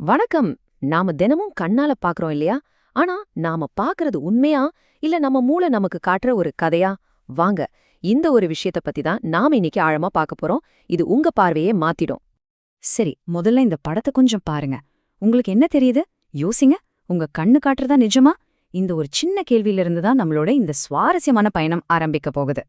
வணக்கம். நாம தினமும் கண்ணால பாக்குறோம் இல்லையா? ஆனா நாம பாக்குறது உண்மையா? இல்ல நம்ம மூளை நமக்கு காட்டுற ஒரு கதையா? வாங்க இந்த ஒரு விஷயத்த பத்தி தான் நாம இன்னைக்கு ஆழமா பார்க்க போறோம். இது உங்க பார்வையே மாத்திடும். சரி முதல்ல இந்த படத்தை கொஞ்சம் பாருங்க. உங்களுக்கு என்ன தெரியுது? யோசிங்க. உங்க கண்ணு காட்டுறதா நிஜமா? இந்த ஒரு சின்ன கேள்வியிலிருந்து தான் நம்மளோட இந்த சுவாரஸ்யமான பயணம் ஆரம்பிக்க போகுது.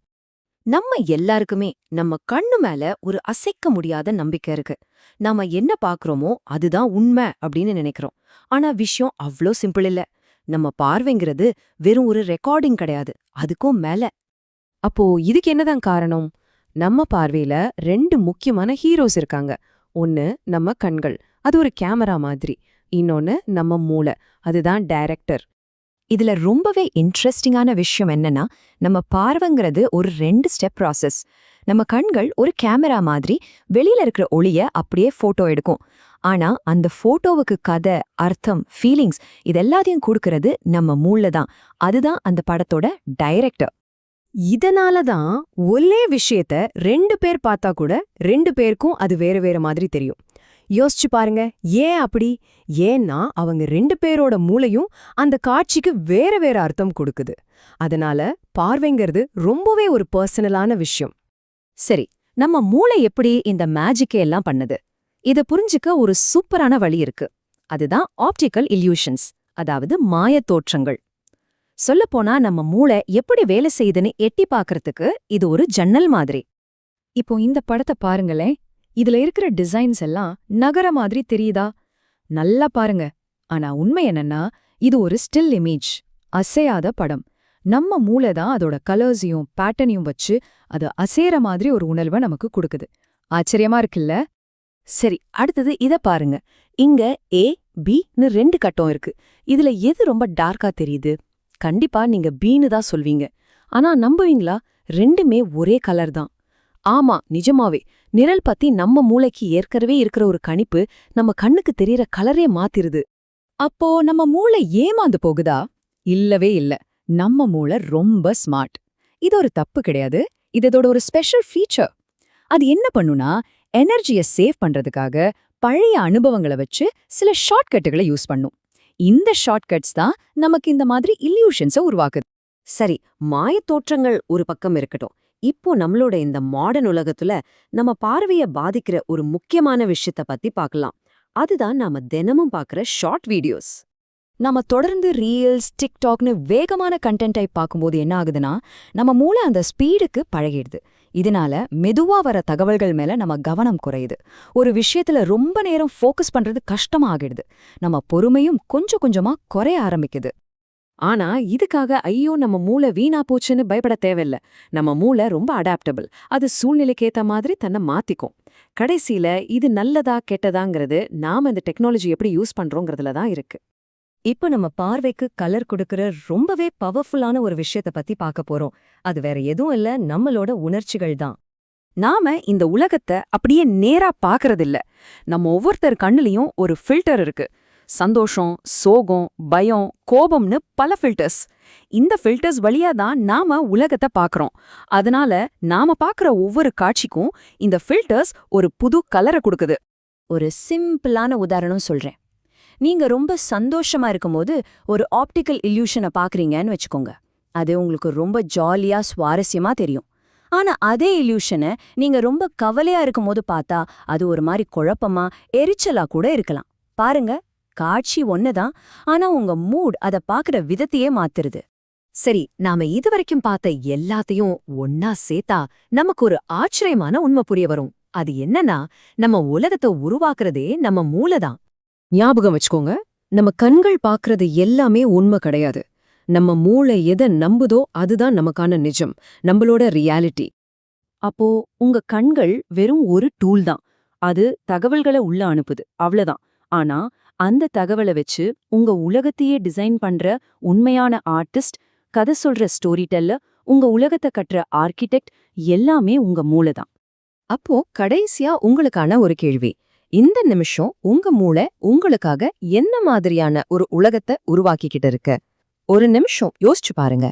நம்ம எல்லாருக்குமே நம்ம கண்ணு மேல ஒரு அசைக்க முடியாத நம்பிக்கை இருக்கு. நாம என்ன பாக்குறோமோ அதுதான் உண்மை அப்படின்னு நினைக்கிறோம். ஆனா விஷயம் அவ்ளோ சிம்பிள் இல்ல. நம்ம பார்வைங்கிறது வெறும் ஒரு ரெக்கார்டிங் கிடையாது. அதுக்கும் மேல. அப்போ இதுக்கு என்னதான் காரணம்? நம்ம பார்வையில ரெண்டு முக்கியமான ஹீரோஸ் இருக்காங்க. ஒன்னு நம்ம கண்கள். அது ஒரு கேமரா மாதிரி. இன்னொன்னு நம்ம மூளை. அதுதான் டைரக்டர் இதுல ரொம்பவே இன்ட்ரெஸ்டிங்கான விஷயம் என்னன்னா நம்ம பார்வைங்கிறது ஒரு ரெண்டு ஸ்டெப் ப்ராசஸ் நம்ம கண்கள் ஒரு கேமரா மாதிரி வெளியில இருக்கிற ஒளிய அப்படியே போட்டோ எடுக்கும். ஆனா அந்த போட்டோவுக்கு கதை அர்த்தம் ஃபீலிங்ஸ் இது எல்லாத்தையும் கொடுக்கறது நம்ம மூளை தான். அதுதான் அந்த படத்தோட டைரக்டர் இதனால தான் ஒரே விஷயத்த ரெண்டு பேர் பார்த்தா கூட ரெண்டு பேருக்கும் அது வேற வேற மாதிரி தெரியும். யோசிச்சு பாருங்க. ஏன் அப்படி? ஏன்னா அவங்க ரெண்டு பேரோட மூளையும் அந்த காட்சிக்கு வேற வேற அர்த்தம் கொடுக்குது. அதனால பார்வைங்கிறது ரொம்பவே ஒரு பர்சனலான விஷயம். சரி நம்ம மூளை எப்படி இந்த மேஜிக்கை எல்லாம் பண்ணுது? இத புரிஞ்சுக்க ஒரு சூப்பரான வழி இருக்கு. அதுதான் ஆப்டிக்கல் இல்யூஷன்ஸ் அதாவது மாயத் தோற்றங்கள். சொல்லப்போனா நம்ம மூளை எப்படி வேலை செய்யுதுன்னு எட்டி பார்க்கறதுக்கு இது ஒரு ஜன்னல் மாதிரி. இப்போ இந்த படத்தை பாருங்களேன். இதுல இருக்கிற டிசைன்ஸ் எல்லாம் நகர மாதிரி தெரியுதா? நல்லா பாருங்க. ஆனா உண்மை என்னன்னா இது ஒரு ஸ்டில் இமேஜ் அசையாத படம். நம்ம மூளை தான் அதோட கலர்ஸையும் பேட்டர்னையும் வச்சு அது அசையற மாதிரி ஒரு உணர்வை நமக்கு கொடுக்குது. ஆச்சரியமா இருக்குல்ல? சரி அடுத்தது இத பாருங்க. இங்க ஏ பின்னு ரெண்டு கட்டம் இருக்கு. இதுல எது ரொம்ப டார்க்கா தெரியுது? கண்டிப்பா நீங்க பீன்னு தான் சொல்வீங்க. ஆனா நம்புவீங்களா? ரெண்டுமே ஒரே கலர் தான். ஆமா நிஜமாவே. நிழல் பத்தி நம்ம மூளைக்கு ஏற்கனவே இருக்கிற ஒரு கணிப்பு நம்ம கண்ணுக்கு தெரியற கலரே மாத்திருது. அப்போ நம்ம மூளை ஏமாந்து போகுதா? இல்லவே இல்ல. நம்ம மூளை ரொம்ப ஸ்மார்ட் இது ஒரு தப்பு கிடையாது. இது இதோட ஒரு ஸ்பெஷல் ஃபீச்சர் அது என்ன பண்ணுனா எனர்ஜியை சேவ் பண்றதுக்காக பழைய அனுபவங்களை வச்சு சில ஷார்ட்கட்டுகளை யூஸ் பண்ணும். இந்த ஷார்ட்கட்ஸ் தான் நமக்கு இந்த மாதிரி இல்யூஷன்ஸை உருவாக்குது. சரி மாயத் தோற்றங்கள் ஒரு பக்கம் இருக்கட்டும். இப்போ நம்மளோட இந்த மாடர்ன் உலகத்துல நம்ம பார்வைய பாதிக்கிற ஒரு முக்கியமான விஷயத்த பத்தி பார்க்கலாம் அதுதான் நாம தினமும் பார்க்கற ஷார்ட் வீடியோஸ் நாம தொடர்ந்து ரீல்ஸ் டிக்டாக்னு வேகமான கண்டென்ட்டை பார்க்கும்போது என்ன ஆகுதுன்னா நம்ம மூளை அந்த ஸ்பீடுக்கு பழகிடுது. இதனால மெதுவா வர தகவல்கள் மேல நம்ம கவனம் குறையுது. ஒரு விஷயத்துல ரொம்ப நேரம் ஃபோக்கஸ் பண்றது கஷ்டமாகிடுது நம்ம பொறுமையும் கொஞ்சம் கொஞ்சமா குறைய ஆரம்பிக்குது. ஆனா இதுக்காக ஐயோ நம்ம மூளை வீணா போச்சுன்னு பயப்பட தேவையில்ல. நம்ம மூளை ரொம்ப அடாப்டபிள் அது சூழ்நிலைக்கேத்த மாதிரி தன்னை மாத்திக்கும். கடைசியில இது நல்லதா கெட்டதாங்கிறது நாம இந்த டெக்னாலஜி எப்படி யூஸ் பண்றோங்கிறதுல தான் இருக்கு. இப்போ நம்ம பார்வைக்கு கலர் கொடுக்கற ரொம்பவே பவர்ஃபுல்லான ஒரு விஷயத்த பத்தி பார்க்க போறோம். அது வேற எதுவும் இல்ல நம்மளோட உணர்ச்சிகள் தான். நாம இந்த உலகத்தை அப்படியே நேரா பாக்குறதில்ல நம்ம ஒவ்வொருத்தர் கண்ணுலயும் ஒரு ஃபில்டர் இருக்கு. சந்தோஷம் சோகம் பயம் கோபம்னு பல ஃபில்டர்ஸ் இந்த ஃபில்டர்ஸ் வழியா தான் நாம உலகத்தை பார்க்குறோம். அதனால நாம பார்க்குற ஒவ்வொரு காட்சிக்கும் இந்த ஃபில்டர்ஸ் ஒரு புது கலரை கொடுக்குது. ஒரு சிம்பிளான உதாரணம் சொல்றேன். நீங்க ரொம்ப சந்தோஷமா இருக்கும்போது ஒரு ஆப்டிக்கல் இல்யூஷனை பாக்குறீங்கன்னு வச்சுக்கோங்க. அது உங்களுக்கு ரொம்ப ஜாலியா சுவாரஸ்யமா தெரியும். ஆனா அதே இல்யூஷனை நீங்க ரொம்ப கவலையா இருக்கும்போது பார்த்தா அது ஒரு மாதிரி குழப்பமா எரிச்சலா கூட இருக்கலாம். பாருங்க காட்சி ஒன்னுதான் ஆனா உங்க மூட் அத பாக்குற விதத்தையே மாத்துறது. சரி நாம இதுவரைக்கும் பார்த்த எல்லாத்தையும் ஒன்னா சேர்த்தா நமக்கு ஒரு ஆச்சரியமான உண்மை புரிய வரும். அது என்னன்னா நம்ம உலகத்தை உருவாக்குறதே நம்ம மூளைதான் ஞாபகம் வச்சுக்கோங்க நம்ம கண்கள் பாக்குறது எல்லாமே உண்மை கிடையாது. நம்ம மூளை எதை நம்புதோ அதுதான் நமக்கான நிஜம் நம்மளோட ரியாலிட்டி. அப்போ உங்க கண்கள் வெறும் ஒரு டூல் தான். அது தகவல்களை உள்ள அனுப்புது அவ்வளவுதான். ஆனா அந்த தகவலை வச்சு உங்க உலகத்தையே டிசைன் பண்ற உண்மையான ஆர்டிஸ்ட் கதை சொல்ற ஸ்டோரி டெல்லர் உங்க உலகத்தை கட்டுற ஆர்கிடெக்ட் எல்லாமே உங்க மூளை தான். அப்போ கடைசியா உங்களுக்கான ஒரு கேள்வி. இந்த நிமிஷம் உங்க மூளை உங்களுக்காக என்ன மாதிரியான ஒரு உலகத்தை உருவாக்கிக்கிட்டு இருக்கு? ஒரு நிமிஷம் யோசிச்சு பாருங்க.